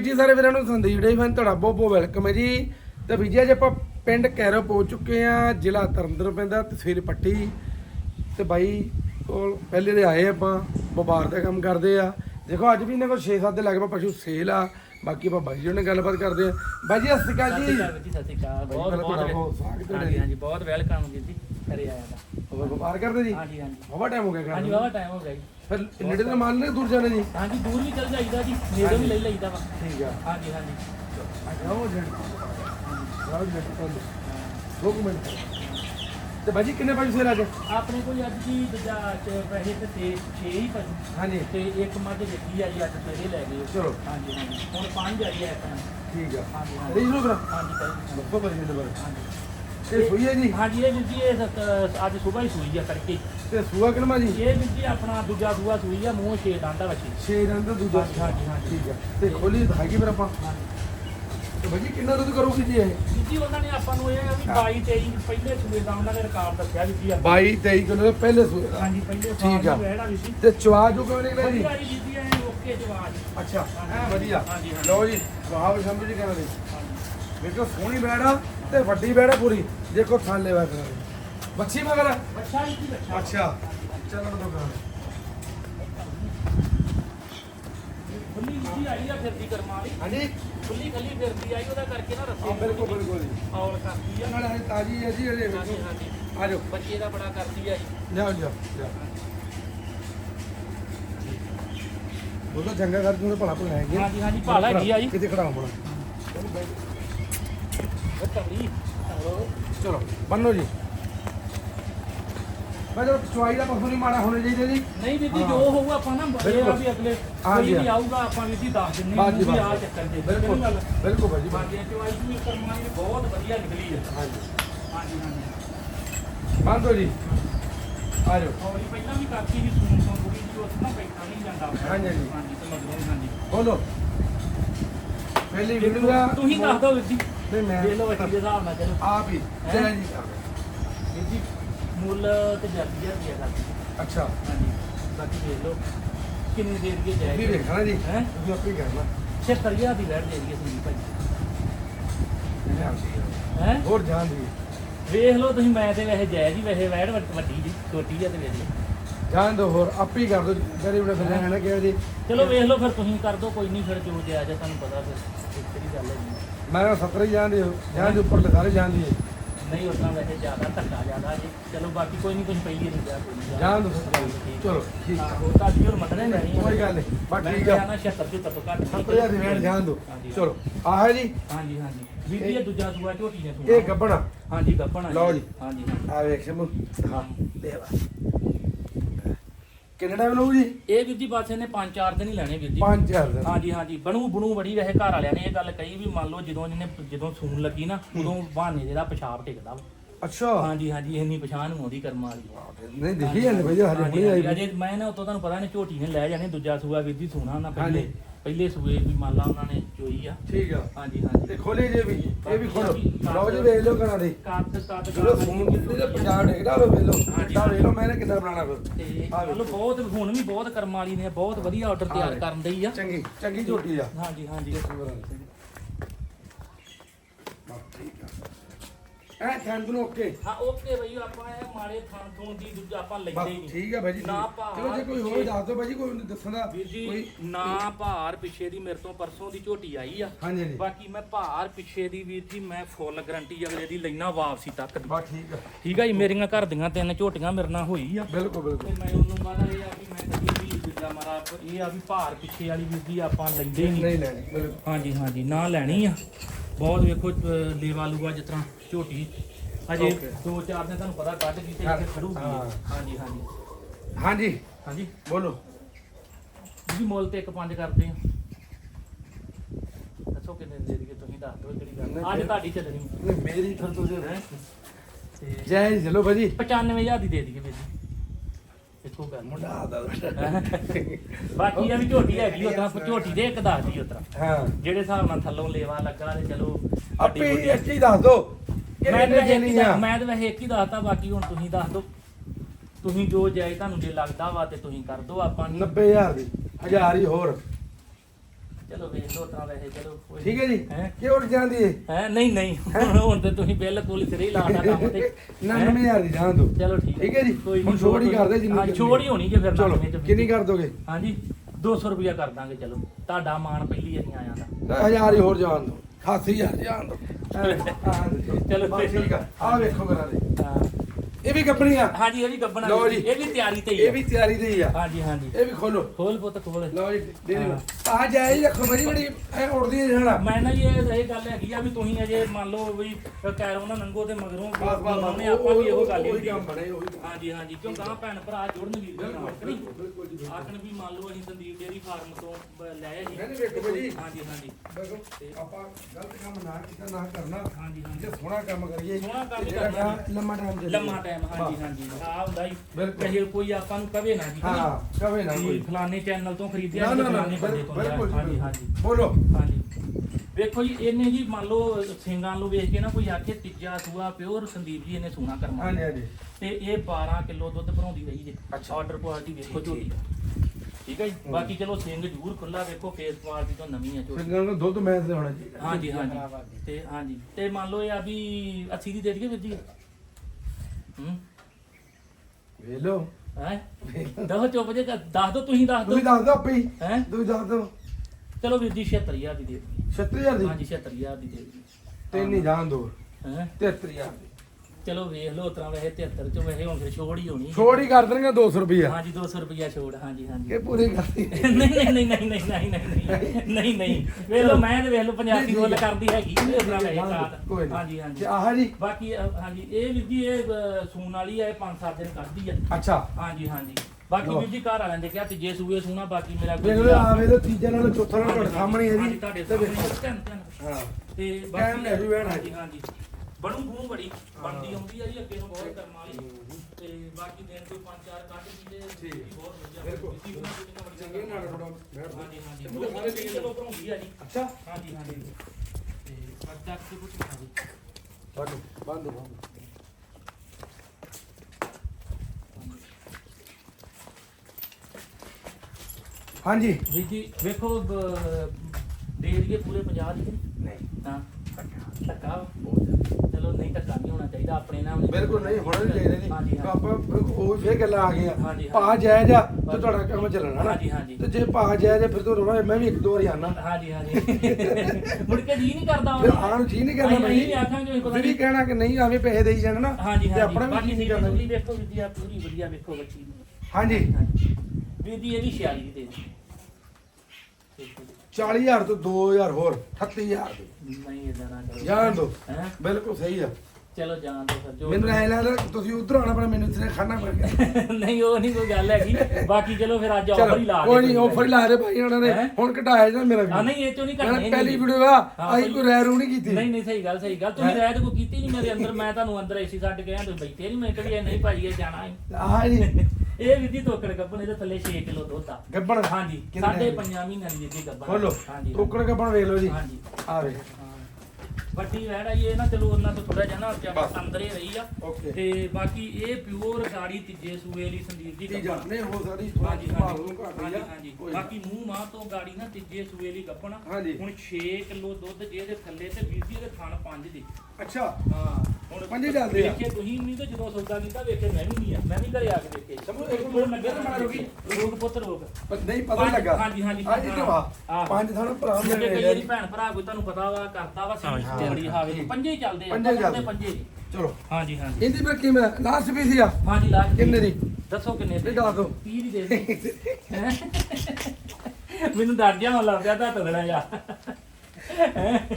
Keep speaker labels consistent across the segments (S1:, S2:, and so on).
S1: ਜੀ ਸਾਰੇ ਵੀਰਾਂ ਨੂੰ ਸੰਦੀਪ ਡੇ ਫੈਨ ਤੁਹਾਡਾ ਬਹੁਤ ਬਹੁਤ ਵੈਲਕਮ ਹੈ ਜੀ। ਤੇ ਵੀ ਜੀ ਅੱਜ ਆਪਾਂ ਪਿੰਡ ਕੈਰੋ ਪਹੁੰਚ ਚੁੱਕੇ ਆ ਜ਼ਿਲ੍ਹਾ ਤਰਨਤਾਰਨ ਪੈਂਦਾ ਤਹਿਸੀਲ ਪੱਟੀ। ਤੇ ਬਾਈ ਕੋਲ ਪਹਿਲੇ ਦੇ ਆਏ ਆਪਾਂ ਵਪਾਰ ਦਾ ਕੰਮ ਕਰਦੇ ਆ। ਦੇਖੋ ਅੱਜ ਵੀ ਇਹਨਾਂ ਕੋਲ 6-7 ਦੇ ਲਗਭਗ ਪਸ਼ੂ ਸੇਲ ਆ। ਬਾਕੀ ਆਪਾਂ ਬਾਈ ਜੀ ਨਾਲ ਗੱਲਬਾਤ ਕਰਦੇ ਆ ਬਾਈ ਜੀ ਸਤਿ ਸ਼੍ਰੀ ਅਕਾਲ ਜੀ।
S2: ਸਤਿ ਸ਼੍ਰੀ ਅਕਾਲ ਬਹੁਤ
S1: ਬਹੁਤ
S2: ਬਹੁਤ
S1: ਸਵਾਗਤ ਹੈ
S2: ਹਾਂਜੀ ਬਹੁਤ ਵੈਲਕਮ ਜੀ ਜੀ ਘਰੇ ਆਇਆ ਦਾ
S1: ਵਪਾਰ ਕਰਦੇ ਜੀ?
S2: ਹਾਂਜੀ ਹਾਂਜੀ।
S1: ਬਹੁਤ ਟਾਈਮ ਹੋ ਗਿਆ
S2: ਹਾਂਜੀ ਬਾਬਾ ਟਾਈਮ ਹੋ ਗਿਆ ਜੀ।
S1: ਫਿਰ ਨੇੜੇ ਦਾ ਮਾਲ ਨੇ ਦੂਰ ਜਾਣਾ ਜੀ?
S2: ਹਾਂਜੀ ਦੂਰ ਵੀ ਚੱਲ ਜਾਈਦਾ ਜੀ ਨੇੜੇ ਵੀ ਲੈ ਲਈਦਾ ਵਾ।
S1: ਠੀਕ ਆ।
S2: ਹਾਂਜੀ ਹਾਂਜੀ।
S1: ਆਓ ਜੀ। ਆਓ ਜੀ ਦੋ ਕੁ ਮਿੰਟ। ਤੇ ਬਾਜੀ ਕਿੰਨੇ ਪੈਸੇ ਸੇਲ ਆ ਗਏ
S2: ਆਪਣੇ ਕੋਲ ਅੱਜ ਜੀ ਦੂਜਾ ਚ ਪੈਸੇ ਤੇ ਛੇ ਛੇ ਹੀ ਪਸ਼ੂ
S1: ਹਾਂਜੀ।
S2: ਤੇ ਇੱਕ ਮੱਝ ਦੇਖੀ ਆ ਜੀ ਅੱਜ ਤੇਰੇ ਲੈ ਗਏ।
S1: ਚਲੋ।
S2: ਹਾਂਜੀ ਹਾਂਜੀ। ਹੁਣ ਪੰਜ ਆਈ ਹੈ ਆਪਣਾ
S1: ਠੀਕ ਆ।
S2: ਹਾਂਜੀ ਹਾਂਜੀ।
S1: ਰੀਜ ਨੂੰ ਕਰਾ।
S2: ਹਾਂਜੀ ਕਰੀ।
S1: ਦੱਸੋ ਬਾਜੀ ਦੇ ਬਾਰੇ।
S2: ਹਾਂਜੀ।
S1: ਤੇ ਸੂਈ ਹੈ ਜੀ?
S2: ਹਾਂਜੀ ਇਹ ਵੀਰ ਜੀ ਇਹ ਸਤ- ਅੱਜ ਸਵੇਰ ਹੀ ਸੂਈ ਆ ਕਰਕੇ
S1: ਤੇ ਸੂਆ ਕਿਨਮਾ ਜੀ?
S2: ਇਹ ਵੀਰ ਜੀ ਆਪਣਾ ਦੂਜਾ ਸੂਆ ਸੂਈ ਆ ਮੂੰਹ ਛੇ ਦੰਦਾ ਵੱਛੀ
S1: 6 ਰਨ ਦਾ ਦੂਜਾ?
S2: ਹਾਂਜੀ, ਹਾਂਜੀ, ਹਾਂਜੀ।
S1: ਠੀਕ ਆ। ਤੇ ਖੋਲੀ ਦਿਖਾਈਏ ਫਿਰ ਆਪਾਂ? ਤੇ ਬਾਜੀ ਕਿੰਨਾ ਦੁੱਧ ਕਰੂਗੀ ਜੀ ਇਹ?
S2: ਜੀ ਉਹਨਾਂ ਨੇ ਆਪਾਂ ਨੂੰ ਇਹ ਆ ਵੀ 22 23 ਪਹਿਲੇ ਸੂਏ ਦਾ ਉਹਨਾਂ ਨੇ ਰਿਕਾਰਡ ਦੱਸਿਆ ਵੀ ਜੀ ਆਪਾਂ
S1: 22 23 ਕਿਲੋ ਦੇ ਪਹਿਲੇ ਸੂਏ ਦਾ।
S2: ਹਾਂਜੀ ਪਹਿਲੇ
S1: ਠੀਕ ਆ।
S2: ਸਾਲ ਰਹਿਣਾ ਵੀ ਸੀ
S1: ਤੇ ਚਵਾ ਜੋ ਕਿਵੇਂ ਨਿਕਲਿਆ ਜੀ
S2: ਵਧੀਆ ਜੀ ਜੀ ਐ ਓਕੇ ਜਵਾਜ
S1: ਅੱਛਾ ਐ ਵਧੀਆ।
S2: ਹਾਂਜੀ, ਹਾਂਜੀ।
S1: ਲਓ ਜੀ ਵਾਹ ਸ਼ੰਭੂ ਜੀ ਕਹਿੰਦੇ ਵੇਖੋ ਸੋਹਣੀ ਬੈੜਾ ਤੇ ਵੱਡੀ ਬੈੜਾ ਪੂਰੀ। ਦੇਖੋ ਥਾਲੇ ਵਾ ਕਰਾਂ ਬੱਚੀ ਮਗਰ।
S2: ਜੀ ਅੱਛਾ।
S1: ਚਲੋ ਦੋ ਕਰਾਂ
S2: ਖੁੱਲੀ ਜੀ ਆਈ ਆ ਫਿਰਦੀ ਕਰਮਾਂ ਵਾਲੀ।
S1: ਹਾਂਜੀ।
S2: ਖੁੱਲੀ ਖੱਲੀ ਫਿਰਦੀ ਆਈ ਉਹਦਾ ਕਰਕੇ ਨਾ ਰੱਸੇ
S1: ਹਾਂ ਬਿਲਕੁਲ ਬਿਲਕੁਲ ਜੀ।
S2: ਔਲ ਕਰਦੀ ਆ।
S1: ਨਾਲ ਹੈ ਤਾਜੀ ਹੈ ਜੀ ਅਜੇ
S2: ਹਾਂਜੀ ਹਾਂਜੀ।
S1: ਆ ਜਾਓ
S2: ਬੱਚੇ ਦਾ ਬੜਾ ਕਰਦੀ ਆ ਜੀ।
S1: ਬੋਲੋ ਚੰਗਾ ਕਰ ਤੂੰ ਭਲਾ ਭਲਾ ਹੈਗੀ
S2: ਹਾਂਜੀ ਹਾਂਜੀ ਭਾਲ ਹੈਗੀ ਆ ਜੀ।
S1: ਕਿਤੇ ਖੜਾ ਹੋਣਾ
S2: ਤਵੜੀ
S1: ਚਲੋ ਬੰਨੋ ਜੀ। ਮੈਂ ਚੁਆਈ ਦਾ ਪਸੂ ਨਹੀਂ ਮਾੜਾ ਹੋਣਾ ਚਾਹੀਦਾ ਜੀ
S2: ਨਹੀਂ ਵੀਰ ਜੀ ਹੋਊਗਾ ਆਪਾਂ ਨਾ ਇਹ ਆ
S1: ਬਿਲਕੁਲ।
S2: ਵੀ ਅਗਲੇ
S1: ਹਾਂਜੀ,
S2: ਕੋਈ ਵੀ
S1: ਹਾਂ।
S2: ਆਊਗਾ ਆਪਾਂ ਵੀਰ ਜੀ ਦੱਸ ਦਿੰਨੇ
S1: ਬਾਜੀ
S2: ਵੀ ਆ
S1: ਬਾਜੀ
S2: ਚੱਕਰ ਦੇ
S1: ਬਿਲਕੁਲ
S2: ਗੱਲ
S1: ਬਿਲਕੁਲ ਭਾਜੀ
S2: ਬਾਜੀਆਂ ਚ ਆਈ ਵੀ ਕਰਮਾਂ ਦੀ ਬਹੁਤ ਵਧੀਆ ਨਿਕਲੀ ਹੈ
S1: ਹਾਂਜੀ
S2: ਹਾਂਜੀ ਹਾਂਜੀ
S1: ਬੰਦੋ ਜੀ। ਆ ਜਾਓ।
S2: ਹੌਲੀ ਪਹਿਲਾਂ ਵੀ ਕਰਤੀ ਵੀ ਸੂਨ ਤੋਂ ਥੋੜੀ ਜਿਹੀ ਉਸ ਨਾਲ ਬੈਠਾ ਨਹੀਂ ਜਾਂਦਾ।
S1: ਹਾਂਜੀ, ਹਾਂਜੀ।
S2: ਹਾਂਜੀ ਤੇ ਮਗਰੋਂ ਵੀ ਹਾਂਜੀ
S1: ਬੋਲੋ। ਪਹਿਲੀ ਵੀਡੀਓ ਦਾ
S2: ਤੁਸੀਂ ਦੱਸ ਦਿਓ ਵੀਰ ਜੀ।
S1: ਨਹੀਂ ਮੈਂ
S2: ਦੇ ਲਓ ਵੱਡੀ ਦੇ ਹਿਸਾਬ ਨਾਲ ਚਲੋ।
S1: ਆਪ ਹੀ
S2: ਹੈਂ?
S1: ਜੈ ਜੀ ਸਾਹਿਬ।
S2: ਵੀਰ ਜੀ ਮੁੱਲ ਤੇ ਜਰਦੀ ਆ ਰੁਪਿਆ ਕਰਦੀ
S1: ਅੱਛਾ।
S2: ਹਾਂਜੀ ਬਾਕੀ ਦੇਖ ਲਓ ਕਿੰਨੀ ਦੇਰ ਦੀ
S1: ਵੀ
S2: ਜਾਏਗੀ
S1: ਵੇਖਣਾ ਜੀ।
S2: ਹੈ?
S1: ਤੁਸੀਂ ਆਪੇ ਹੀ ਕਰਨਾ।
S2: 76000 ਦੀ ਵੈਟ ਦੇ ਦਈਏ ਸੰਦੀਪ ਭਾਈ। ਹੈ?
S1: ਹੋਰ ਜਾਣ ਦੀ।
S2: ਵੇਖ ਲਓ ਤੁਸੀਂ ਮੈਂ ਤੇ ਵੈਸੇ ਜਾਇਜ਼ ਹੀ ਵੈਸੇ ਵੈਟ ਵੱਡ- ਵੱਡੀ ਜੀ ਛੋਟੀ ਆ ਤੇ ਵੇਖ ਲਓ।
S1: ਜਾਣ ਦੋ ਹੋਰ ਆਪੇ ਹੀ ਕਰ ਦੋ। ਜਿਹੜੇ ਬੜੇ ਬੰਦੇ ਨੇ ਨਾ ਕਿਹਾ ਜੀ
S2: ਚਲੋ ਵੇਖ ਲਓ ਫਿਰ ਤੁਸੀਂ ਕਰ ਦਿਓ ਕੋਈ ਨਹੀਂ ਫਿਰ ਜੋ ਜਾਇਜ਼ ਆ ਤੁਹਾਨੂੰ ਪਤਾ ਫਿਰ। ਇੱਕ ਤੇਰੀ ਗੱਲ ਹੈ
S1: ਮੈਂ ਕਿਹਾ 70 ਹੀ ਜਾਣ ਦੀ ਜਾਣ ਦੇ ਉੱਪਰ ਸਾਰੇ ਜਾਣ ਦੀ
S2: ਨਹੀਂ ਉतना ਵੈਸੇ ਜ਼ਿਆਦਾ ਧੱਕਾ ਜ਼ਿਆਦਾ ਜੀ। ਚਲੋ ਬਾਕੀ ਕੋਈ ਨਹੀਂ ਤੁਸੀਂ ਪਹਿਲੀ ਨਹੀਂ ਜਾ ਕੋਈ ਨਹੀਂ
S1: ਜਾਣ ਦੋ ਚਲੋ ਠੀਕ ਆ।
S2: ਉਹ ਤੁਹਾਡੀ ਹੋਰ ਮਤਲਬ ਨਹੀਂ
S1: ਕੋਈ ਗੱਲ ਨਹੀਂ ਬਸ ਠੀਕ ਆ।
S2: 76 ਤੋਂ ਘੱਟ
S1: 70 ਦੀ ਵੇੜ ਜਾਣ ਦੋ। ਚਲੋ ਆਹ ਹੈ ਜੀ।
S2: ਹਾਂਜੀ ਹਾਂਜੀ। ਜੀ ਇਹ ਦੂਜਾ ਸੂਆ ਝੋਟੀ ਨੇ
S1: ਇਹ ਗੱਬਣਾ।
S2: ਹਾਂਜੀ ਗੱਪਣ
S1: ਲਓ ਜੀ।
S2: ਹਾਂਜੀ
S1: ਆ ਵੇਖ ਸ਼ਮੂ ਹਾਂ ਲੈ। ਵਾ ਕਿੰਨੇ ਟਾਈਮ ਲਊ ਜੀ?
S2: ਇਹ ਵੀਰ ਜੀ ਬਸ ਇਹਨੇ 5-4 ਦਿਨ ਹੀ ਲੈਣੇ ਵੀਰ ਜੀ।
S1: 5000 ਦਾ
S2: ਹਾਂਜੀ ਹਾਂਜੀ। ਬਣੂ ਬਣੂ ਬੜੀ ਵੈਸੇ ਘਰ ਵਾਲਿਆਂ ਨੇ ਇਹ ਗੱਲ ਕਹੀ ਵੀ ਮੰਨ ਲਓ ਜਦੋਂ ਇਹਨੇ ਜਦੋਂ ਸੂਣ ਲੱਗੀ ਨਾ ਉਦੋਂ ਬਹਾਨੇ ਜਿਹੜਾ ਪਿਸ਼ਾਬ ਟਿਕਦਾ ਵਾ।
S1: ਅੱਛਾ।
S2: ਹਾਂਜੀ ਹਾਂਜੀ ਇੰਨੀ ਪਛਾਣ ਨੂੰ ਆਉਂਦੀ ਕਰਮਾਂ ਵਾਲੀ।
S1: ਨਹੀਂ ਦੇਖੀ ਜਾਂਦੇ ਭਾਈ ਹਾਂਜੀ, ਹੁਣੀ ਆਈ
S2: ਅਜੇ ਮੈਂ ਨਾ ਉਤੋਂ ਤੁਹਾਨੂੰ ਪਤਾ ਨੇ ਝੋਟੀ ਨੇ ਲੈ ਜਾਣੇ ਦੂਜਾ ਸੂਆ ਵੀਰ ਜੀ ਸੂਣਾ ਨਾ ਪਹਿਲੇ। ਪਹਿਲੇ ਸੂਏ ਵੀ ਮੰਨ ਲਾ ਉਹਨਾਂ ਨੇ ਚੋਈ ਆ।
S1: ਠੀਕ ਆ।
S2: ਹਾਂਜੀ ਹਾਂਜੀ।
S1: ਤੇ ਖੋਲੇ ਜੇ ਵੀ। ਇਹ ਵੀ ਖੋਲੋ ਲਓ ਜੀ ਵੇਖ ਲਓ ਕਣਾ ਦੇ।
S2: ਕੱਦ ਕੱਦ
S1: ਜਦੋਂ ਫੋਨ ਕਿਤੇ ਤੇ ਪੰਜਾਬ ਡੇਗਦਾ ਉਹ ਵੇਖ ਲਓ। ਤਾਂ ਵੇਖ ਲਓ ਮੈਂ ਇਹਨੇ ਕਿੱਦਾਂ ਬਣਾਉਣਾ ਫਿਰ।
S2: ਤੇ
S1: ਆਹ
S2: ਮਤਲਬ। ਬਹੁਤ ਹੁਣ ਵੀ ਬਹੁਤ ਕਰਮਾਂ ਵਾਲੀ ਨੇ ਬਹੁਤ ਵਧੀਆ ਆਰਡਰ ਤਿਆਰ। ਕਰਨ ਦਈ ਆ।
S1: ਚੰਗੀ ਚੰਗੀ ਝੋਟੀ ਆ।
S2: ਹਾਂਜੀ ਹਾਂਜੀ
S1: ਠੀਕ ਆ ਐ ਥੈਂਕ ਨੂੰ ਓਕੇ।
S2: ਹਾਂ ਓਕੇ ਬਈ ਆਪਾਂ ਇਹ ਮਾੜੇ ਥਾਂ ਤੋਂ ਦੀ ਦੂਜਾ ਆਪਾਂ ਲੈਂਦੇ
S1: ਬਸ
S2: ਹੀ ਨਹੀਂ।
S1: ਠੀਕ ਆ ਭਾਈ ਜੀ
S2: ਨਾ ਭਾਰ
S1: ਚਲੋ ਜੇ ਕੋਈ ਹੋਰ ਦੱਸ ਦਿਓ ਭਾਈ ਜੀ ਕੋਈ ਦੱਸਣ ਦਾ
S2: ਵੀਰ ਜੀ
S1: ਕੋਈ
S2: ਨਾ ਭਾਰ ਪਿੱਛੇ ਦੀ ਮੇਰੇ ਤੋਂ ਪਰਸੋਂ ਦੀ ਝੋਟੀ ਆਈ ਆ।
S1: ਹਾਂਜੀ ਹਾਂਜੀ।
S2: ਬਾਕੀ ਮੈਂ ਭਾਰ ਪਿੱਛੇ ਦੀ ਵੀਰ ਜੀ ਮੈਂ ਫੁੱਲ ਗਰੰਟੀ ਅਗਲੇ ਦੀ ਲੈਣਾ ਵਾਪਸੀ ਤੱਕ ਦੀ।
S1: ਬਸ ਠੀਕ ਆ।
S2: ਠੀਕ ਆ ਜੀ ਮੇਰੀਆਂ ਘਰ ਦੀਆਂ ਤਿੰਨ ਝੋਟੀਆਂ ਮੇਰੇ ਨਾਲ ਹੋਈ ਆ।
S1: ਬਿਲਕੁਲ
S2: ਤੇ
S1: ਬਿਲਕੁਲ
S2: ਮੈਂ ਉਹਨੂੰ ਮਾਰਾ ਇਹ ਆ ਵੀ ਮੈਂ ਕਦੀ ਵੀ ਦੂਜਾ ਮਾਰਾ ਇਹ ਆ ਵੀ ਭਾਰ ਪਿੱਛੇ ਵਾਲੀ ਵੀਰ ਜੀ ਆਪਾਂ ਲੈਂਦੇ ਹੀ ਨਹੀਂ।
S1: ਨਹੀਂ ਲੈਣੀ ਬਿਲਕੁਲ।
S2: ਹਾਂਜੀ ਹਾਂਜੀ ਨਾ ਲੈਣੀ ਆ। ਬਹੁਤ ਵੇਖੋ ਅਹ, ਲੇਵਾ ਲੂਆ ਜਿਸ ਤਰ੍ਹਾਂ ਝੋਟੀ। ਅਜੇ
S1: Okay.
S2: ਦੋ ਚਾਰ ਦਿਨ ਤੁਹਾਨੂੰ ਪਤਾ ਕੱਢ ਗਈ ਤੇ
S1: ਹਾਂ,
S2: ਇੱਥੇ ਖੜੂਗੀ।
S1: ਹਾਂ।
S2: ਹਾਂਜੀ ਹਾਂਜੀ।
S1: ਹਾਂਜੀ।
S2: ਹਾਂਜੀ।
S1: ਬੋਲੋ।
S2: ਜੀ ਮੁੱਲ ਤੇ ਇੱਕ ਪੰਜ ਕਰਦੇ ਆ ਦੱਸੋ ਕਿੰਨੇ ਦੇ ਦੇਈਏ ਤੁਸੀਂ ਦੱਸ ਦਿਓ ਕਿਹੜੀ ਗੱਲ।
S1: ਨਹੀਂ,
S2: ਅੱਜ
S1: ਫਿਰ-
S2: ਤੁਹਾਡੀ ਚੱਲਣੀ।
S1: ਨਹੀਂ ਮੇਰੀ ਫਿਰ ਤੁਸੀਂ
S2: ਹੈ? ਤੇ
S1: ਜੈ ਜੀ ਚਲੋ ਭਾਜੀ।
S2: 95000 ਦੀ ਦੇ ਦਈਏ ਵੀਰ ਜੀ। ਦੇਖੋ ਗੱਲ।
S1: ਮੁੰਡਾ ਆਦਾ
S2: ਬਾਕੀ ਆ ਵੀ ਝੋਟੀ ਹੈਗੀ ਉਤਰਾ ਝੋਟੀ ਦੇ ਇੱਕ ਦੱਸ ਦੀ ਉਤਰਾ
S1: ਹਾਂ।
S2: ਜਿਹੜੇ ਹਿਸਾਬ ਨਾਲ ਥੱਲੋਂ ਲੇਵਾ ਲੱਗਾ ਤੇ ਚਲੋ
S1: ਆਪੇ ਹੀ ਇੱਕ ਹੀ ਦੱਸ ਦੋ।
S2: ਮੈਂ ਤਾਂ ਵੈਸੇ ਇੱਕ ਹੀ। ਦੱਸ- ਮੈਂ ਤਾਂ ਵੈਸੇ ਇੱਕ ਹੀ ਦੱਸਤਾ ਬਾਕੀ ਹੁਣ ਤੁਸੀਂ ਦੱਸ ਦਿਓ। ਤੁਸੀਂ ਜੋ ਜਾਏ ਤੁਹਾਨੂੰ ਜੇ ਲੱਗਦਾ ਵਾ ਤੇ ਤੁਸੀਂ ਕਰ ਦਿਓ ਆਪਾਂ ਨਹੀਂ
S1: 90000 ਦੀ ਹਜ਼ਾਰ ਹੀ ਹੋਰ।
S2: ਚਲੋ ਵੇਖ ਲਓ ਤਾਂ ਵੈਸੇ ਚਲੋ ਕੋਈ
S1: ਠੀਕ ਹੈ ਜੀ।
S2: ਹੈਂ?
S1: ਕਿ ਹੋਰ ਜਾਂਦੀ ਹੈ
S2: ਹੈ? ਨਹੀਂ ਨਹੀਂ। ਹੁਣ ਹੁਣ ਤੇ ਤੁਸੀਂ ਬਿਲਕੁਲ ਸਿਰੇ ਹੀ ਲਾਣਾ ਕੰਮ ਤੇ। ਹੈਂ?
S1: 99000 ਦੀ ਜਾਣ ਦੋ
S2: ਚਲੋ ਠੀਕ
S1: ਠੀਕ ਹੈ ਜੀ।
S2: ਕੋਈ
S1: ਹੁਣ
S2: ਨੀ,
S1: ਛੋੜ ਹੀ ਕਰਦੇ ਜਿੰਨੀ
S2: ਹਾਂ,
S1: ਕਰਨੀ
S2: ਛੋੜ ਹੀ। ਹੋਣੀ ਜੇ ਫਿਰ
S1: ਚਲੋ
S2: ਚ।
S1: ਕਿੰਨੀ ਕਰ ਦੋਗੇ?
S2: ਹਾਂਜੀ। 200 ਰੁਪਿਆ ਕਰ ਦਾਂਗੇ ਚਲੋ। ਤੁਹਾਡਾ ਮਾਣ ਪਹਿਲੀ ਅਸੀਂ ਆਇਆ ਦਾ
S1: ਤਾਂ ਹਜ਼ਾਰ ਹੀ ਹੋਰ ਜਾਣ ਦੋ ਹੱਥ ਹੀ ਆ
S2: ਚਲੋ
S1: ਠੀਕ ਆ। ਆ ਮੇਰਾ ਦੇ ਇਹ ਵੀ ਕੰਪਨੀ ਆ
S2: ਹਾਂਜੀ ਇਹ ਵੀ ਗੱਬਣਾ
S1: ਲਓ ਜੀ।
S2: ਇਹ ਵੀ ਤਿਆਰੀ ਤੇ ਹੀ
S1: ਇਹ
S2: ਆ।
S1: ਵੀ ਤਿਆਰੀ ਤੇ ਹੀ ਆ।
S2: ਹਾਂਜੀ ਹਾਂਜੀ।
S1: ਇਹ ਵੀ ਖੋਲੋ।
S2: ਖੋਲ ਪੁੱਤ ਖੋਲ।
S1: ਲਓ ਜੀ ਦੇ ਦਿਓ। ਆ ਜਾਏ ਰੱਖੋ ਬੜੀ ਬੜੀ ਐ ਉੜਦੀ ਜਾਣਾ
S2: ਮੈਂ ਨਾ ਜੀ ਇਹ ਇਹ ਗੱਲ ਹੈਗੀ ਆ ਵੀ ਤੁਸੀਂ ਅਜੇ ਮੰਨ ਲਓ ਵੀ ਕੈਰੋਂ ਨਾ ਨੰਗੋ ਤੇ ਮਗਰੋਂ
S1: ਬਸ ਬਸ
S2: ਆਪਾਂ ਵੀ ਇਹੋ ਗੱਲ ਹੀ
S1: ਉਹੀ
S2: ਹੁੰਦੀ ਆ।
S1: ਕੰਮ ਬਣੇ ਉਹੀ ਕੰਮ।
S2: ਹਾਂਜੀ ਹਾਂਜੀ ਕਿਉਂ ਗਾਂ ਭੈਣ ਭਰਾ ਜੁੜਨ ਦੇ ਨਹੀਂ
S1: ਬਿਲਕੁਲ ਜੀ
S2: ਆਖਣ ਵੀ ਮੰਨ ਲਓ ਅਸੀਂ ਸੰਦੀਪ ਡੇਰੀ ਫਾਰਮ ਤੋਂ ਬ-
S1: ਨਹੀਂ, ਵੇਖੋ ਭਾਈ।
S2: ਹਾਂਜੀ ਹਾਂਜੀ।
S1: ਦੇਖੋ ਆਪਾਂ ਗਲਤ ਕੰਮ ਨਾ ਕੀਤਾ ਨਾ ਕਰਨਾ।
S2: ਹਾਂਜੀ ਹਾਂਜੀ।
S1: ਜੇ ਸੋਹਣਾ ਕੰਮ ਕਰੀਏ
S2: ਸੋਹਣਾ ਕੰਮ
S1: ਤੇ
S2: ਹੀ
S1: ਜਿਹੜਾ
S2: ਕਰਨਾ।
S1: ਕੰਮ ਲੰਮਾ ਟਾਈਮ
S2: ਲੰਮਾ ਟਾਈਮ ਹਾਂਜੀ ਹਾਂਜੀ। ਆ ਹੁੰਦਾ ਹੀ
S1: ਬਿਲਕੁਲ।
S2: ਕਹੇ ਕੋਈ ਆਪਾਂ ਨੂੰ ਕਵੇ ਨਾ ਜੀ?
S1: ਹਾਂ ਕਵੇ ਨਾ ਕੋਈ।
S2: ਫਲਾਣੇ ਚੈਨਲ ਤੋਂ ਖਰੀਦਿਆ
S1: ਨਾ
S2: ਜੀ
S1: ਨਾ ਨਾ
S2: ਫਲਾਣੇ ਬੰਦੇ ਤੋਂ ਲਿਆ।
S1: ਬਿਲਕੁਲ ਜੀ,
S2: ਹਾਂਜੀ। ਹਾਂਜੀ।
S1: ਬੋਲੋ।
S2: ਹਾਂਜੀ। ਵੇਖੋ ਜੀ ਇਹਨੇ ਜੀ ਮੰਨ ਲਓ ਸਿੰਘਾਂ ਨੂੰ ਵੇਖ ਕੇ ਨਾ ਕੋਈ ਆਖੇ ਤੀਜਾ ਸੂਆ ਪਿਓਰ ਸੰਦੀਪ ਜੀ ਇਹਨੇ ਸੋਨਾ ਕਰਮਾ
S1: ਹਾਂਜੀ ਹਾਂਜੀ।
S2: ਤੇ ਇਹ 12 ਕਿਲੋ ਦੁੱਧ ਭਰਾਉਂਦੀ ਰਹੀ ਜੇ।
S1: ਅੱਛਾ।
S2: ਆਰਡਰ ਕੁਆਲਿਟੀ ਵੇਖੋ ਝੋਟੀ ਠੀਕ। ਹੈ ਜੀ। ਬਾਕੀ ਚਲੋ ਸਿੰਘ ਜ਼ਰੂਰ ਖੁੱਲਾ ਵੇਖੋ ਫੇਸ ਕੁਆਲਿਟੀ ਤੋਂ ਨਵੀਂ ਹੈ ਝੋਟੀ।
S1: ਸਿੰਘਾਂ ਨੂੰ ਦੁੱਧ ਮੈਸ ਦੇ ਹੋਣਾ ਚਾਹੀਦਾ
S2: ਹਾਂਜੀ। ਹਾਂਜੀ ਤੇ ਹਾਂਜੀ। ਤੇ ਮੰਨ ਲਓ ਇਹ ਆ ਵੀ 80 ਦੀ ਦੇ ਦਈਏ ਵੀਰ ਜੀ? ਹੂੰ।
S1: ਵੇਖ ਲਓ
S2: ਹੈ ਦੱਸੋ ਚੁੱਪ ਜੇ ਦੱਸ ਦਿਓ ਤੁਸੀਂ ਦੱਸ
S1: ਤੁਸੀਂ
S2: ਦਿਓ
S1: ਦੱਸ ਦਿਓ ਆਪੇ ਹੀ।
S2: ਹੈ?
S1: ਤੁਸੀਂ ਦੱਸ ਦਿਓ
S2: ਚਲੋ ਵੀਰ ਜੀ 76000 ਦੀ ਦੇ ਦਈਏ
S1: 36000 ਦੀ?
S2: ਹਾਂਜੀ 76000 ਦੀ ਦੇ ਦਈਏ
S1: ਤਿੰਨ ਹੀ ਜਾਣ ਦੋ।
S2: ਹੈ?
S1: 73000 ਦੀ।
S2: ਚਲੋ ਵੇਖ ਲਓ ਉਤਰਾ ਵੈਸੇ 73 ਚੋਂ ਵੈਸੇ ਹੁਣ ਫਿਰ ਛੋੜ ਹੀ ਹੋਣੀ
S1: ਛੋੜ ਹੀ ਕਰ ਦੇਣਗੇ 200 ਰੁਪਿਆ
S2: ਹਾਂਜੀ 200 ਰੁਪਿਆ ਛੋੜ ਹਾਂਜੀ ਹਾਂਜੀ
S1: ਇਹ ਪੂਰੀ ਕਰਦੀ
S2: ਨਹੀਂ ਨਹੀਂ ਨਹੀਂ ਨਹੀਂ ਨਹੀਂ ਨਹੀਂ ਨਹੀਂ ਨਹੀਂ ਨਹੀਂ ਵੇਖ ਲਓ ਮੈਂ ਤੇ ਵੇਖ ਲਓ 85 ਮੁੱਲ ਕਰਦੀ ਹੈਗੀ ਨਹੀਂ ਉਤਰਾ ਵੈਸੇ ਹਾਂਜੀ ਹਾਂਜੀ
S1: ਤੇ ਆਹ ਜੀ
S2: ਬਾਕੀ ਹਾਂਜੀ ਇਹ ਵੀਰ ਜੀ ਇਹ ਸੂਣ ਵਾਲੀ ਹੈ ਇਹ 5-7 ਦਿਨ ਕੱਢਦੀ ਹੈ
S1: ਅੱਛਾ
S2: ਹਾਂਜੀ ਹਾਂਜੀ ਬਾਕੀ। ਵੀਰ ਜੀ ਘਰ ਵਾਲਿਆਂ ਦੇ ਕਿਹਾ ਤੀਜੇ ਸੂਏ ਸੂਣਾ ਬਾਕੀ ਮੇਰਾ
S1: ਵੇਖ ਲਓ ਆਵੇ ਤਾਂ ਤੀਜੇ ਨਾਲ ਚੌਥਾ ਨਾਲ ਤੁਹਾਡੇ ਸਾਹਮਣੇ ਹੈ ਤੇ
S2: ਧਿਆਨ
S1: ਹਾਂ
S2: ਤੇ
S1: ਟਾਈਮ ਲੈ ਵੈਣ
S2: ਹਾਂਜੀ ਹਾਂਜੀ ਬਣੂ ਬਣੂ ਬੜੀ ਬਣਦੀ ਆਉਂਦੀ ਆ ਜੀ ਅੱਗੇ ਨੂੰ ਬਹੁਤ ਕਰਮ ਵਾਲੀ ਤੇ ਬਾਕੀ ਦਿਨ ਕੋਈ ਪੰਜ ਚਾਰ ਕੱਢ ਤੇ
S1: ਠੀਕ।
S2: ਬਹੁਤ ਵਧੀਆ
S1: ਬਿਲਕੁਲ। ਚੰਗੇ ਨਾਲ ਥੋੜਾ ਬੈਠ
S2: ਹਾਂਜੀ ਆ ਜੀ
S1: ਅੱਛਾ
S2: ਹਾਂਜੀ ਹਾਂਜੀ ਤੇ ਤੱਕ ਤੇ ਕੁਝ ਨਹੀਂ
S1: ਬੰਦ ਬੰਦ ਬੰਦ ਹਾਂਜੀ
S2: ਵੀਰ ਜੀ ਵੇਖੋ ਦੇ ਦਈਏ ਪੂਰੇ 50 ਦੀ
S1: ਨਹੀਂ
S2: ਹਾਂ ਧੱਕਾ ਚਲੋ ਨਹੀਂ ਧੱਕਾ ਨਹੀਂ ਹੋਣਾ ਚਾਹੀਦਾ ਆਪਣੇ ਨਾਲ
S1: ਬਿਲਕੁਲ ਨਹੀਂ ਹੋਣਾ ਨਹੀਂ ਚਾਹੀਦਾ ਜੀ।
S2: ਹਾਂਜੀ ਹਾਂਜੀ।
S1: ਆਪਾਂ ਉਹ ਫੇਰ ਗੱਲਾਂ ਆ ਗਈਆਂ।
S2: ਹਾਂਜੀ।
S1: ਭਾ ਜਾਇਜ਼ ਆ ਤੇ ਤੁਹਾਡਾ ਕੰਮ ਚੱਲਣਾ ਨਾ।
S2: ਹਾਂਜੀ, ਹਾਂਜੀ।
S1: ਤੇ ਜੇ ਭਾ ਜਾਇਜ਼ ਆ ਫਿਰ ਤੋਂ ਰੋਣਾ ਮੈਂ ਵੀ ਇੱਕ ਦੋ ਵਾਰੀ ਆਣਾ
S2: ਹਾਂਜੀ ਹਾਂਜੀ। ਮੁੜ ਕੇ ਜੀ ਨਹੀਂ ਕਰਦਾ
S1: ਫਿਰ ਆਣ ਨੂੰ ਜੀ ਨਹੀਂ ਕਰਨਾ
S2: ਅਸੀਂ- ਵੀ ਆਖਾਂਗੇ ਪਤਾ
S1: ਵੀ
S2: ਨਹੀਂ।
S1: ਕਹਿਣਾ ਕਿ ਨਹੀਂ ਆਵੇਂ ਪੈਸੇ ਦੇਈ ਜਾਣਾ ਨਾ।
S2: ਹਾਂਜੀ
S1: ਤੇ
S2: ਹਾਂਜੀ
S1: ਆਪਣਾ ਵੀ
S2: ਬਾਕੀ
S1: ਜੀ ਨਹੀਂ
S2: ਨਹੀਂ
S1: ਕਰਨਾ
S2: ਕਰਦੀ ਵੇਖੋ ਵੀਰ ਜੀ ਆ ਪੂਰੀ ਵਧੀਆ ਵੇਖੋ ਬੱਚੀ
S1: ਹਾਂਜੀ।
S2: ਹਾਂਜੀ। ਵੀਰ ਜੀ ਇਹ ਵੀ 46 ਦੀ ਦੇ।
S1: 40000 ਤੋਂ 2000 ਹੋਰ 38000 ਦੀ।
S2: ਨਹੀਂ ਇਦਾਂ ਨਾ ਕਰੋ।
S1: ਜਾਣ ਦੋ।
S2: ਹੈਂ?
S1: ਬਿਲਕੁਲ ਸਹੀ ਆ।
S2: ਚਲੋ ਜਾਣ ਦੋ ਫਿਰ ਜੋ
S1: ਮੈਨੂੰ ਐ ਲੱਗਦਾ ਤੁਸੀਂ ਉਧਰ ਆਣਾ ਪਰ ਮੈਨੂੰ ਇਥੇ ਖਾਣਾ ਪੈ ਗਿਆ।
S2: ਨਹੀਂ ਉਹ ਨਹੀਂ ਕੋਈ ਗੱਲ ਹੈਗੀ। ਬਾਕੀ ਚਲੋ ਫਿਰ ਅੱਜ ਆਫਰ ਹੀ ਲਾ
S1: ਚਲੋ
S2: ਕੇ
S1: ਕੋਈ ਨਹੀਂ ਆਫਰ ਹੀ ਲਾ ਦੇ ਭਾਈ ਉਹਨਾਂ ਨੇ।
S2: ਹੈਂ?
S1: ਹੁਣ ਘਟਾਇਆ ਜੀ ਮੇਰਾ ਵੀ
S2: ਆ ਨਹੀਂ ਇਹ ਚੋਂ ਨਹੀਂ
S1: ਮੈਂ
S2: ਕਰਨੇ
S1: ਪਹਿਲੀ ਵੀਡੀਓ ਆ
S2: ਹਾਂ,
S1: ਅਸੀਂ ਕੋਈ ਰੈਰੂ ਨਹੀਂ ਕੀਤੀ।
S2: ਨਹੀਂ ਨਹੀਂ ਸਹੀ ਗੱਲ ਸਹੀ ਗੱਲ। ਤੁਸੀਂ ਰਹਿ ਤੇ ਕੋਈ ਕੀਤੀ ਨਹੀਂ ਮੇਰੇ ਅੰਦਰ। ਮੈਂ ਤੁਹਾਨੂੰ ਅੰਦਰ ਏਸੀ ਛੱਡ ਗਿਆ ਤੁਸੀਂ ਬੈਠੇ ਨਹੀਂ। ਮੈਂ ਕਿਹਾ ਵੀ ਇਹ ਨਹੀਂ ਭਾਜੀ ਇਹ ਜਾਣਾ ਹੈ।
S1: ਆਹ ਜੀ।
S2: ਇਹ ਵਿਧੀ ਤੋਕੜ ਗੱਬਣ ਇਹਦੇ ਥੱਲੇ 6 ਕਿਲੋ ਦੁੱਧ ਆ।
S1: ਗੱਬਣ?
S2: ਹਾਂਜੀ
S1: ਕਿੰਨੇ
S2: ਸਾਢੇ? ਪੰਜਾਂ ਮਹੀਨਿਆਂ ਦੀ ਵਿਧੀ ਗੱਬਣ।
S1: ਖੋਲੋ।
S2: ਹਾਂਜੀ।
S1: ਟੋਕੜ ਗੱਬਣ ਵੇਖ ਲਓ ਜੀ।
S2: ਹਾਂਜੀ।
S1: ਆ ਵੇ
S2: ਹਾਂ। ਵੱਡੀ ਵੈੜ ਆ ਜੀ, ਇਹ ਨਾ ਚਲੋ ਉਹਨਾਂ ਤੋਂ ਥੋੜਾ ਜਿਹਾ ਨਾ
S1: ਬਸ।
S2: ਅੰਦਰੇ ਰਹੀ ਆ।
S1: ਓਕੇ।
S2: ਤੇ ਬਾਕੀ ਇਹ ਪਿਓਰ ਗਾੜੀ ਤੀਜੇ ਸੂਏ ਲਈ ਸੰਦੀਪ ਜੀ
S1: ਜੀ
S2: ਗੱਭਣ।
S1: ਜਾਣੇ ਹੋ ਸਕਦੀ
S2: ਹਾਂਜੀ ਹਾਂਜੀ।
S1: ਆ
S2: ਬਾਕੀ ਮੂੰਹ ਮਾਂ ਤੋਂ ਗਾੜੀ ਨਾ ਤੀਜੇ ਸੂਏ ਲਈ ਗੱਪਣਾ
S1: ਹਾਂਜੀ।
S2: ਹੁਣ 6 ਕਿਲੋ ਦੁੱਧ ਜੇ ਇਹਦੇ ਥੱਲੇ ਤੇ ਵੀਰ ਜੀ ਇਹਦੇ ਖਾਣ 5 ਦੀ।
S1: ਅੱਛਾ।
S2: ਹਾਂ। ਹੁਣ
S1: ਪੰਜੇ ਚੱਲਦੇ ਆ।
S2: ਵੇਖੇ ਤੁਸੀਂ ਨਹੀਂ ਤੇ ਜਦੋਂ ਸੌਦਾ ਕੀਤਾ ਵੇਖੇ ਮੈਂ ਵੀ ਨਹੀਂ ਆ। ਮੈਂ ਵੀ ਘਰੇ ਆ ਕੇ ਵੇਖੇ
S1: ਸਮਝੋ, ਇੱਕ
S2: ਇੱਕ
S1: ਮਿੰਟ
S2: ਲੱਗੇ
S1: ਲੱਗੇ ਨਾ
S2: ਰੋਗੀ। ਰੋਗ ਪੁੱਤ ਰੋਗ।
S1: ਪਰ ਨਹੀਂ ਪਤਾ ਨੀ ਲੱਗਾ।
S2: ਹਾਂਜੀ, ਹਾਂਜੀ,
S1: ਅੱਜ ਤੋਂ ਆ।
S2: ਹਾਂ।
S1: ਪੰਜ ਥਾਣਾ ਭਰਾ
S2: ਜੇ
S1: ਮੇਰੇ
S2: ਕਈ ਵਾਰੀ ਭੈਣ ਭਰਾ ਕੋਈ ਤੁਹਾਨੂੰ ਪਤਾ ਵਾ ਕਰਦਾ ਵਾ
S1: ਹਾਂ,
S2: ਸੀ ਬੜੀ ਹਾਵੇ
S1: ਠੀਕ।
S2: ਪੰਜੇ ਹੀ ਚੱਲਦੇ ਆ।
S1: ਪੰਜੇ
S2: ਪੰਜੇ
S1: ਚੱਲਦੇ।
S2: ਪੰਜੇ ਜੀ
S1: ਚਲੋ।
S2: ਹਾਂਜੀ ਹਾਂਜੀ।
S1: ਇਹਦੀ ਪਰ ਕਿਵੇਂ? ਲਾਸਟ ਵੀ ਸੀ ਆ।
S2: ਹਾਂਜੀ ਲਾਸਟ
S1: ਕਿੰਨੇ ਦੀ?
S2: ਦੱਸੋ ਕਿੰਨੇ
S1: ਇਹ ਦੱਸ ਦਿਓ।
S2: 30 ਦੀ ਦੇ ਦੇ ਹੈਂ? ਮੈਨੂੰ ਡਰ ਜਾ ਹੋਣ ਲੱਗ ਪਿਆ ਤਾਂ ਤਗੜਾ ਜਾ।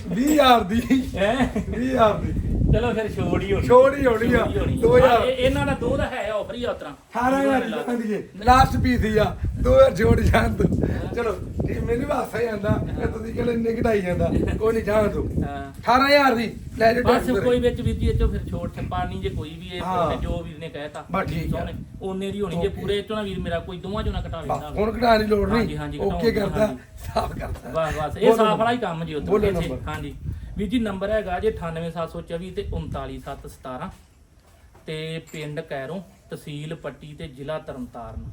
S1: 20000 ਦੀ।
S2: ਹੈ?
S1: 20000 ਦੀ।
S2: ਚਲੋ ਫਿਰ ਛੋੜ ਹੀ ਹੋਣੀ।
S1: ਛੋੜ ਹੀ ਹੋਣੀ ਆ।
S2: ਛੋੜ ਹੀ ਹੋਣੀ।
S1: ਦੋ ਹਜ਼ਾਰ।
S2: ਹਾਂ, ਇਹ- ਇਹਨਾਂ ਦਾ ਦੋ ਦਾ ਹੈ ਆਫਰ ਹੀ ਆ ਉਤਰਾ
S1: 18000 ਦੀ ਲਾਸਟ ਪੀਸ ਹੀ ਆ। 2000 ਜੋੜ ਜਾਣ ਦੋ ਚਲੋ ਮੈਨੂੰ ਹਾਸਾ ਹੀ ਆਂਦਾ ਕਿ ਤੁਸੀਂ ਕਹਿੰਦੇ ਇੰਨੇ ਘਟਾਈ ਜਾਂਦਾ। ਕੋਈ ਨਹੀਂ ਜਾਣ ਦੋ
S2: ਹਾਂ।
S1: 18000 ਦੀ। ਲੈ ਜੇ
S2: ਬਸ ਕੋਈ ਵਿੱਚ ਇਹ ਚੋਂ ਫਿਰ ਛੋੜ ਤੇ ਪਾਣੀ ਜੇ ਕੋਈ ਵੀ ਇਹ ਜੋ ਵੀਰ ਨੇ ਕਹਿਤਾ।
S1: ਬਸ ਠੀਕ ਆ।
S2: ਉਹਨੇ ਦੀ ਹੋਣੀ ਜੇ. ਪੂਰੇ ਚੋਂ ਵੀਰ ਮੇਰਾ ਕੋਈ ਦੋਵਾਂ ਚੋਂ ਨਾ ਘਟਾ ਲੈਂਦਾ।
S1: ਹੁਣ ਘਟਾਉਣ ਦੀ ਲੋੜ ਨਹੀਂ। ਓਕੇ ਕਰਦਾ। ਸਾਫ਼ ਕਰਦਾ।
S2: ਬਸ ਬਸ ਇਹ ਸਾਫ਼ ਵਾਲਾ ਹੀ ਕੰਮ ਜੀ ਉੱਥੇ। ਹਾਂਜੀ। ਵੀਰ ਜੀ ਨੰਬਰ ਹੈਗਾ ਜੇ 98724 ਤੇ 39717 ਤੇ ਪਿੰਡ ਕੈਰੋਂ ਤਹਿਸੀਲ ਪੱਟੀ ਤੇ ਜ਼ਿਲ੍ਹਾ ਤਰਨਤਾਰਨ।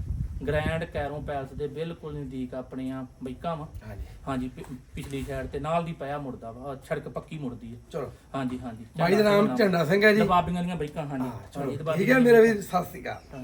S2: ਗ੍ਰੈਂਡ ਕੈਰੋ ਪੈਲਸ ਦੇ ਬਿਲਕੁਲ ਨਜ਼ਦੀਕ ਆਪਣੀਆਂ ਬਾਈਕਾਂ ਵਾ।
S1: ਹਾਂਜੀ।
S2: ਹਾਂਜੀ ਪਿ- ਪਿਛਲੀ ਸਾਈਡ ਤੇ ਨਾਲ ਦੀ ਪਿਆ ਮੁੜਦਾ ਵਾ ਆਹ ਸੜਕ ਪੱਕੀ ਮੁੜਦੀ ਹੈ
S1: ਚਲੋ।
S2: ਹਾਂਜੀ ਹਾਂਜੀ।
S1: ਬਾਈ ਦਾ ਨਾਮ ਝੰਡਾ ਸਿੰਘ ਹੈ ਜੀ।
S2: ਦਬਾਬੀਆਂ ਦੀਆਂ ਬਾਈਕਾਂ ਹਾਂਜੀ।
S1: ਹਾਂ ਚਲੋ।
S2: ਦਬਾਬੀਆਂ
S1: ਠੀਕ ਹੈ ਮੇਰੇ ਵੀਰ ਸਤਿ ਸ਼੍ਰੀ ਅਕਾਲ।